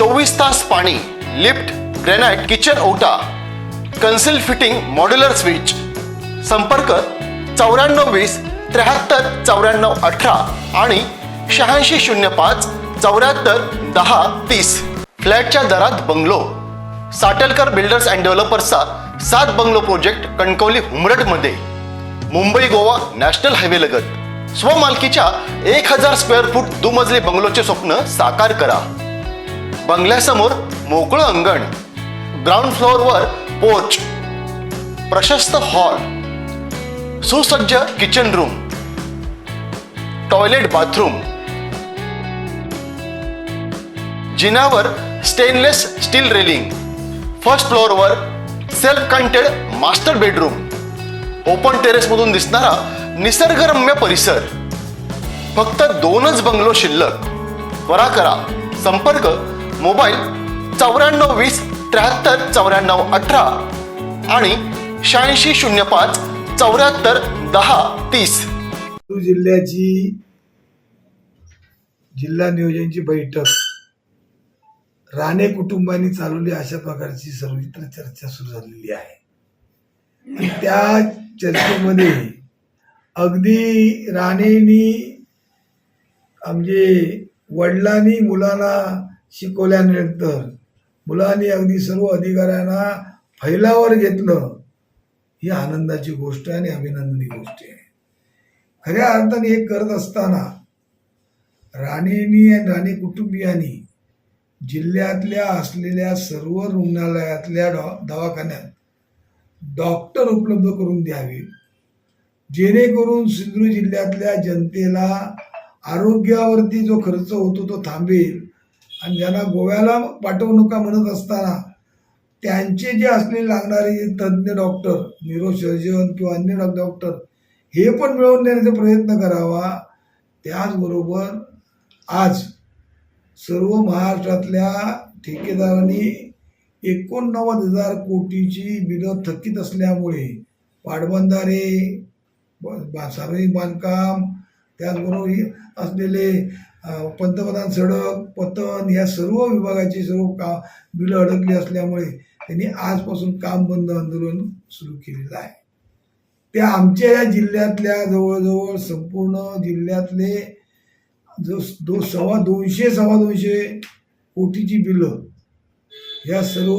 चोवीस तास पाणी लिफ्ट ग्रेनाइट किचन ओटा कन्सिल फिटिंग मॉड्युलर स्विच. संपर्क चौऱ्याण्णव वीस त्र्याहत्तर चौऱ्याण्णव अठरा आणि शहाऐंशी शून्य पाच चौऱ्याहत्तर दहा तीस. फ्लॅटच्या दरात बंगलो. साटेलकर बिल्डर्स अँड डेव्हलपर्सचा सात बंगलो प्रोजेक्ट कणकवली हुमरटमध्ये मुंबई गोवा नॅशनल हायवे लगत. स्वमालकीच्या एक हजार स्क्वेअर फूट दुमजली बंगलोचे स्वप्न साकार करा. बंगल्यासमोर मोकळं अंगण ग्राउंड फ्लोअरवर पोर्च प्रशस्त हॉल सुसज्ज किचन रूम टॉयलेट बाथरूम जिनावर stainless steel railing first फ्लोअरवर self contained master bedroom open टेरेसमधून दिसणारा निसर्गरम्य परिसर. फक्त दोनच बंगलो शिल्लक. त्वरा करा. संपर्क मोबाईल चौऱ्याण्णव वीस त्र्याहत्तर चौऱ्याण्णव अठरा आणि शहाऐंशी शून्य पाच चौऱ्याहत्तर दहा तीस. जिल्ह्याची जिल्हा नियोजनची बैठक. राणे कुटुंबांनी चालवली अशा प्रकारची सर्वत्र चर्चा सुरू झालेली आहे. त्या चर्चेमध्ये अगदी राणेनी म्हणजे वडिलांनी मुलांना शिकवल्यानंतर मुलांनी अगदी सर्व अधिकाऱ्यांना फैलावर घेतलं ही आनंदाची गोष्ट आहे आणि अभिनंदनी गोष्ट आहे. खऱ्या अर्थाने हे करत असताना राणींनी आणि राणी कुटुंबियांनी जिल्ह्यातल्या असलेल्या सर्व रुग्णालयातल्या डॉ दवाखान्यात डॉक्टर उपलब्ध करून द्यावे जेणेकरून सिंधुदुर्ग जिल्ह्यातल्या जनतेला आरोग्यावरती जो खर्च होतो तो थांबेल आणि ज्यांना गोव्याला पाठवू नका म्हणत असताना त्यांचे जे असलेले लागणारे तज्ज्ञ डॉक्टर न्यूरोसर्जन किंवा अन्य डॉक्टर हे पण मिळवून देण्याचा प्रयत्न करावा. त्याचबरोबर आज सर्व महाराष्ट्रातल्या ठेकेदारांनी एकोणनव्वद हजार कोटीची बिलं थकीत असल्यामुळे पाटबंधारे ब- सार्वजनिक बांधकाम त्याचबरोबर असलेले पंतप्रधान सडक पतन या सर्व विभागाची सर्व का बिलं अडकली असल्यामुळे त्यांनी आजपासून काम बंद आंदोलन सुरू केलेलं आहे. त्या आमच्या या जिल्ह्यातल्या जवळजवळ संपूर्ण जिल्ह्यातले जो दो सव्वा दोनशे सव्वा दोनशे कोटीची बिलं या सर्व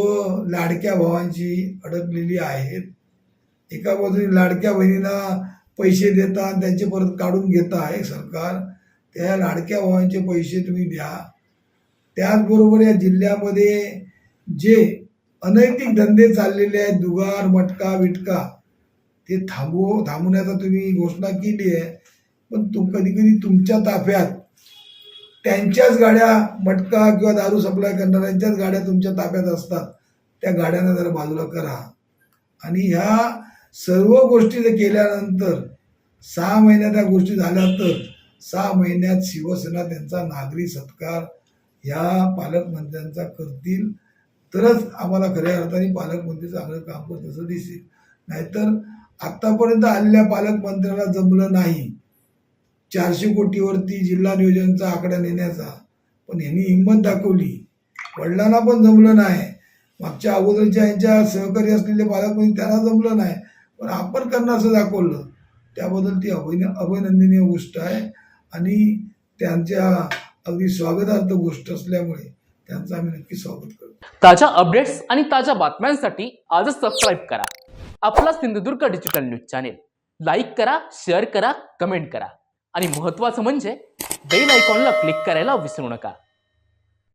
लाडक्या भावांची अडकलेली आहेत. एका बाजूने लाडक्या बहिणीला पैसे देता आणि त्यांचे परत काढून घेत आहे सरकार. त्या लाडक्या भावांचे पैसे तुम्ही द्या. त्याचबरोबर या जिल्ह्यामध्ये जे अनैतिक धंदे चाललेले आहेत दुगार मटका विटका ते थांबव थांबवण्याचा तुम्ही घोषणा केली आहे. पण तुम कधी कधी तुमच्या ताफ्यात त्यांच्याच गाड्या मटका किंवा दारू सप्लाय करणाऱ्यांच्याच गाड्या तुमच्या ताफ्यात असतात. त्या गाड्यांना जरा बाजूला करा. आणि ह्या सर्व गोष्टी जर केल्यानंतर सहा महिन्यात त्या गोष्टी झाल्या तर सहा महिन्यात शिवसेना त्यांचा नागरी सत्कार ह्या पालकमंत्र्यांचा करतील. तरच आम्हाला खऱ्या अर्थाने पालकमंत्री चांगलं काम करत असं दिसेल. नाहीतर आत्तापर्यंत आलेल्या पालकमंत्र्याला जमलं नाही. चारशे कोटीवरती जिल्हा नियोजनचा आकडा नेण्याचा. पण यांनी हिंमत दाखवली. वडिलांना पण जमलं नाही. मागच्या अगोदरच्या यांच्या सहकारी असलेले पालकमंत्री त्यांना जमलं नाही. पण आपण करणं असं दाखवलं. त्याबद्दल ती अभिन अभिनंदनीय गोष्ट आहे. आणि त्यांच्या अगदी स्वागतार्थ गोष्ट असल्यामुळे त्यांचं आम्ही नक्की स्वागत करतो. ताज्या अपडेट्स आणि ताज्या बातम्यांसाठी आजच सबस्क्राईब करा. आपला Sindhudurg digital news channel like करा शेअर करा कमेंट करा. आणि महत्त्वाचं म्हणजे बेल आयकॉनला क्लिक करायला विसरू नका.